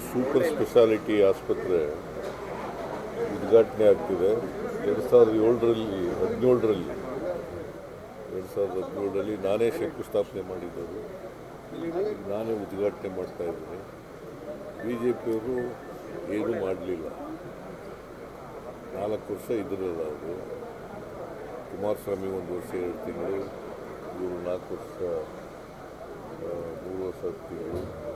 Speciality ಆಸ್ಪತ್ರೆ ಉದ್ಘಾಟನೆ ಆಗ್ತಿದೆ. ಎರಡು ಸಾವಿರದ ಏಳರಲ್ಲಿ, ಹದಿನೇಳರಲ್ಲಿ, ಎರಡು ಸಾವಿರದ ಹದಿನೇಳರಲ್ಲಿ ನಾನೇ ಶಂಕುಸ್ಥಾಪನೆ ಮಾಡಿದ್ದರು ನಾನೇ ಉದ್ಘಾಟನೆ ಮಾಡ್ತಾ ಇದ್ದೀನಿ. ಬಿ ಜೆ ಪಿಯವರು ಏನೂ ಮಾಡಲಿಲ್ಲ. ನಾಲ್ಕು ವರ್ಷ ಇದ್ರಲ್ಲ ಅವರು. ಕುಮಾರಸ್ವಾಮಿ ಒಂದು ವರ್ಷ, ಎರಡು ತಿಂಗಳು, ಇವರು ನಾಲ್ಕು ವರ್ಷ ಮೂರು ವರ್ಷ ತಿಂಗಳು.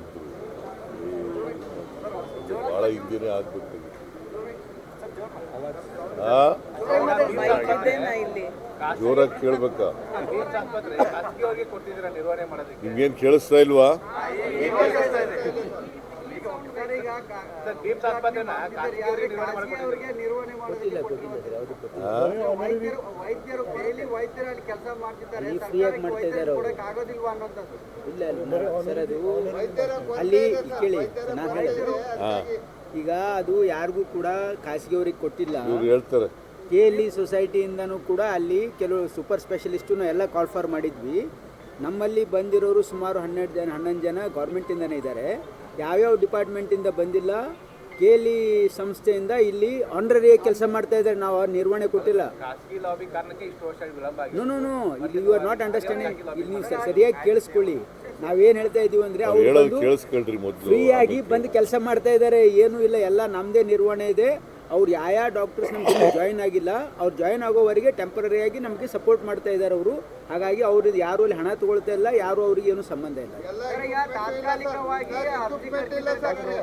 ಇದ್ರು ಭಾಳ ಹಿಂದಿನೇ ಆಗ್ಬೇಕಾಗಿತ್ತು ಆ? ಜೋರಾಗಿ ಕೇಳ್ಬೇಕಾ? ನಿಮ್ಗೇನು ಕೇಳಿಸ್ತಾ ಇಲ್ವಾ? ವೈದ್ಯರು ವೈದ್ಯರು ಅಲ್ಲಿ ಕೆಲಸ ಮಾಡ್ತಿದ್ದಾರೆ ಮಾಡ್ತಾ ಇದ್ದಾರೆ ಆಗೋದಿಲ್ವಾ ಅನ್ನೋಂಥದ್ದು ಇಲ್ಲ ಇಲ್ಲ ಸರ್ ಅದು ಅಲ್ಲಿ ಕೇಳಿ ನಾನು ಹೇಳಿದ್ರು ಈಗ ಅದು ಯಾರಿಗೂ ಕೂಡ ಖಾಸಗಿಯವ್ರಿಗೆ ಕೊಟ್ಟಿಲ್ಲ. ಹೇಳ್ತಾರೆ. ಕೆ ಎಲ್ ಇ ಸೊಸೈಟಿಯಿಂದನೂ ಕೂಡ ಅಲ್ಲಿ ಕೆಲವು ಸೂಪರ್ ಸ್ಪೆಷಲಿಸ್ಟನ್ನು ಎಲ್ಲ ಕಾಲ್ ಫಾರ್ ಮಾಡಿದ್ವಿ. ನಮ್ಮಲ್ಲಿ ಬಂದಿರೋರು ಸುಮಾರು ಹನ್ನೆರಡು ಜನ ಹನ್ನೊಂದು ಜನ ಗೌರ್ಮೆಂಟಿಂದನೇ ಇದ್ದಾರೆ. ಯಾವ್ಯಾವ ಡಿಪಾರ್ಟ್ಮೆಂಟಿಂದ ಬಂದಿಲ್ಲ ಕೇಲಿ ಸಂಸ್ಥೆಯಿಂದ ಇಲ್ಲಿ ಆನರರಿ ಕೆಲಸ ಮಾಡ್ತಾ ಇದ್ದಾರೆ. ನಾವು ಅವ್ರ ನಿರ್ವಹಣೆ ಕೊಟ್ಟಿಲ್ಲ. ಖಾಸಗಿ ಲಾಬಿ ಕಾರಣಕ್ಕೆ ಇಷ್ಟು ವರ್ಷ ವಿಳಂಬ ಆಗಿದೆ ನೋ ನೋ ನೋ ಇಲ್ಲಿ ಯು ಆರ್ ನಾಟ್ ಅಂಡರ್ಸ್ಟ್ಯಾಂಡಿಂಗ್ ಇಲ್ಲಿ ನೀವು ಸರಿಯಾಗಿ ಕೇಳಿಸ್ಕೊಳ್ಳಿ. ನಾವೇನು ಹೇಳ್ತಾ ಇದೀವಿ ಅಂದ್ರೆ ಅವರು ಫ್ರೀಯಾಗಿ ಬಂದು ಮೊದಲು ಫ್ರೀ ಆಗಿ ಬಂದು ಕೆಲಸ ಮಾಡ್ತಾ ಇದ್ದಾರೆ. ಏನೂ ಇಲ್ಲ. ಎಲ್ಲ ನಮ್ಮದೇ ನಿರ್ವಹಣೆ ಇದೆ. ಅವ್ರು ಯಾವ ಯಾವ ಡಾಕ್ಟರ್ಸ್ ನಮ್ಗೆ ಜಾಯಿನ್ ಆಗಿಲ್ಲ ಅವ್ರು ಜಾಯಿನ್ ಆಗೋವರೆಗೆ ಟೆಂಪರರಿಯಾಗಿ ನಮಗೆ ಸಪೋರ್ಟ್ ಮಾಡ್ತಾ ಇದ್ದಾರೆ ಅವರು. ಹಾಗಾಗಿ ಅವ್ರು ಯಾರು ಅಲ್ಲಿ ಹಣ ತಗೊಳ್ತಾ ಇಲ್ಲ ಯಾರು ಅವ್ರಿಗೆ ಏನು ಸಂಬಂಧ ಇಲ್ಲ. ಈಗ ತಾತ್ಕಾಲಿಕವಾಗಿ ಅರ್ಜಿ ಕರೆದಿದ್ದಾರೆ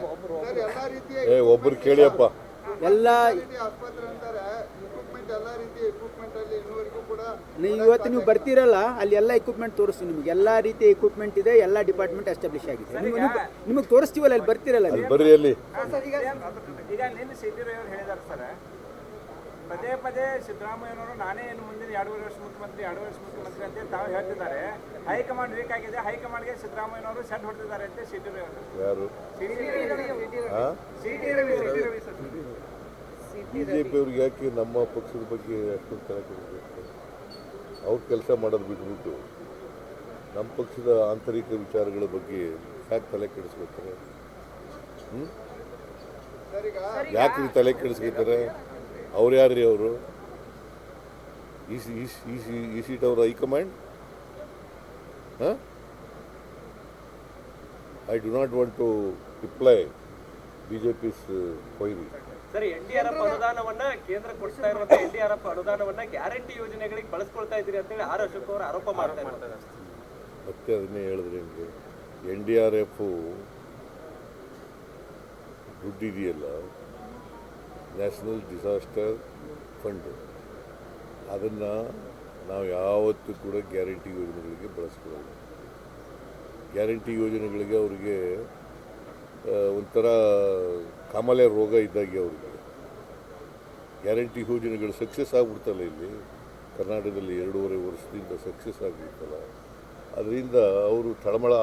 ಏ ಒಬ್ರು ಕೇಳಿಯಪ್ಪ. ಎಲ್ಲ ನೀವು ಇವತ್ತು ನೀವು ಬರ್ತೀರಲ್ಲ ಅಲ್ಲಿ ಎಲ್ಲ ಇಕ್ವಿಪ್ಮೆಂಟ್ ತೋರಿಸ್ತೀವಿ ನಿಮಗೆ. ಎಲ್ಲ ರೀತಿಯ ಇಕ್ವಿಪ್ಮೆಂಟ್ ಇದೆ ಎಲ್ಲ ಡಿಪಾರ್ಟ್ಮೆಂಟ್ ಎಸ್ಟಾಬ್ಲಿಷ್ ಆಗಿದೆ. ನಿಮಗೆ ನಿಮಗೆ ತೋರಿಸ್ತೀವಲ್ಲ ಅಲ್ಲಿ ಬರ್ತೀರಲ್ಲ ಅಲ್ಲಿ ನೀವು ಬರ್ರಿ ಅಲ್ಲಿ ಈಗ ನಿನ್ನೆ ಸಿದ್ದರಾಮಯ್ಯ ಹೇಳಿದಾರೆ ಸರ್. ಪದೇ ಪದೇ ಸಿದ್ದರಾಮಯ್ಯನವರು ನಾನೇ ಏನು ಮುಂದಿನ ಎರಡೂವರೆ ವರ್ಷ ಮುಖ್ಯಮಂತ್ರಿ ಎರಡು ವರ್ಷ ಮುಖ್ಯಮಂತ್ರಿ ಅಂತ ತಾವು ಹೇಳ್ತಿದ್ದಾರೆ. ಹೈಕಮಾಂಡ್ ವೀಕ್ ಆಗಿದೆ ಹೈಕಮಾಂಡ್ಗೆ ಸಿದ್ದರಾಮಯ್ಯನವರು ಸೆಟ್ ಹೊಡೆದಿದ್ದಾರೆ ಅಂತ ಸಿದ್ದರಾಮಯ್ಯ ಯಾರು? ಆ C T Ravi. C T Ravi sir. B J ಪಿಯವ್ರಿಗೆ ಯಾಕೆ ನಮ್ಮ ಪಕ್ಷದ ಬಗ್ಗೆ ಅಷ್ಟೊಂದು ತಲೆ ಕೆಡಿಸ್ಬೇಕು? ಅವ್ರು ಕೆಲಸ ಮಾಡೋದು ಬಿಟ್ಬಿಟ್ಟು ನಮ್ಮ ಪಕ್ಷದ ಆಂತರಿಕ ವಿಚಾರಗಳ ಬಗ್ಗೆ ಯಾಕೆ ತಲೆ ಕೆಡಿಸ್ಕೊತಾರೆ? ಯಾಕೆ ತಲೆ ಕೆಡಿಸ್ಕೊತಾರೆ? ಅವ್ರು ಯಾರ್ರಿ ಅವರು? ಈ ಈ ಸೀಟ್ ಅವರ ಹೈಕಮಾಂಡ್? ಹಾಂ? I do not want to reply B J P's ಕೊಯ್ಲಿ ಸರಿ ಎನ್ ಡಿ ಆರ್ ಎಫ್ ಅನುದಾನವನ್ನ ಕೇಂದ್ರ ಕೊಡ್ತಾ ಇರುವಂತ ಎನ್ ಡಿ ಆರ್ ಎಫ್ ಅನುದಾನವನ್ನ ಗ್ಯಾರಂಟಿ ಯೋಜನೆಗಳಿಗೆ ಬಳಸ್ಕೊಳ್ತಾ ಇದ್ದೀರಿ ಅಂತೇಳಿ ಆರ್ ಅಶೋಕ್ ಅವರು ಆರೋಪ ಮಾಡ್ತಾ ಇರ್ತಾರೆ ಮತ್ತೆ ಅದನ್ನೇ ಹೇಳಿದ್ರೆ ನಿಮಗೆ ಎನ್ ಡಿ ಆರ್ ಎಫು ದುಡ್ಡಿದೆಯಲ್ಲ ನ್ಯಾಷನಲ್ ಡಿಸಾಸ್ಟರ್ ಫಂಡ್. ಅದನ್ನು ನಾವು ಯಾವತ್ತೂ ಕೂಡ ಗ್ಯಾರಂಟಿ ಯೋಜನೆಗಳಿಗೆ ಬಳಸ್ಕೊಳ್ಳೋದು ಗ್ಯಾರಂಟಿ ಯೋಜನೆಗಳಿಗೆ ಅವರಿಗೆ ಒಂಥರ ಕಾಮಾಲೆ ರೋಗ ಇದ್ದಾಗೆ ಅವ್ರಿಗೆ. ಗ್ಯಾರಂಟಿ ಯೋಜನೆಗಳು ಸಕ್ಸಸ್ ಆಗ್ಬಿಡ್ತಲ್ಲ ಇಲ್ಲಿ. ಕರ್ನಾಟಕದಲ್ಲಿ ಎರಡೂವರೆ ವರ್ಷದಿಂದ ಸಕ್ಸಸ್ ಆಗಿಬಿಡ್ತಲ್ಲ. ಅದರಿಂದ ಅವರು ತಳಮಳ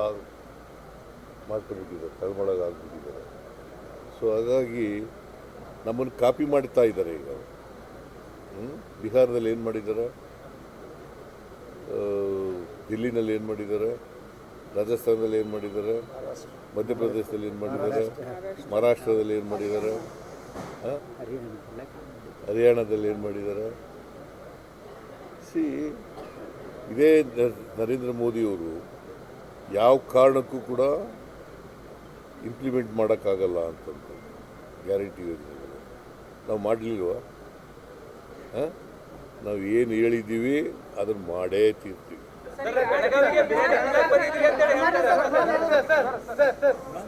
ಮಾಡ್ಕೊಂಡ್ಬಿಟ್ಟಿದ್ದಾರೆ ತಳಮಳ ಆಗ್ಬಿಟ್ಟಿದ್ದಾರೆ. ಸೊ ಹಾಗಾಗಿ ನಮ್ಮನ್ನು ಕಾಪಿ ಮಾಡ್ತಾ ಇದ್ದಾರೆ ಈಗ? ಬಿಹಾರದಲ್ಲಿ ಏನು ಮಾಡಿದ್ದಾರೆ? ದಿಲ್ಲಿನಲ್ಲಿ ಏನು ಮಾಡಿದ್ದಾರೆ? ರಾಜಸ್ಥಾನದಲ್ಲಿ ಏನು ಮಾಡಿದ್ದಾರೆ? ಮಧ್ಯಪ್ರದೇಶದಲ್ಲಿ ಏನು ಮಾಡಿದ್ದಾರೆ? ಮಹಾರಾಷ್ಟ್ರದಲ್ಲಿ ಏನು ಮಾಡಿದ್ದಾರೆ? ಹರಿಯಾಣದಲ್ಲಿ ಏನು ಮಾಡಿದ್ದಾರೆ? ಸಿ ಇದೇ ನರೇಂದ್ರ ಮೋದಿಯವರು ಯಾವ ಕಾರಣಕ್ಕೂ ಕೂಡ ಇಂಪ್ಲಿಮೆಂಟ್ ಮಾಡೋಕ್ಕಾಗಲ್ಲ ಅಂತಂತ ಗ್ಯಾರಂಟಿ ನಾವು ಮಾಡಲಿಲ್ವ? ನಾವು ಏನು ಹೇಳಿದ್ದೀವಿ ಅದನ್ನು ಮಾಡೇ ತೀರ್ತೀವಿ. ಬೆಳಗಾವಿಗೆ ಬಿರಿಯಾನಿ ತಿನ್ನಕ್ ಬಂದಿದ್ದೀರಿ ಅಂತೇಳಿ ಹೇಳ್ತಾರೆ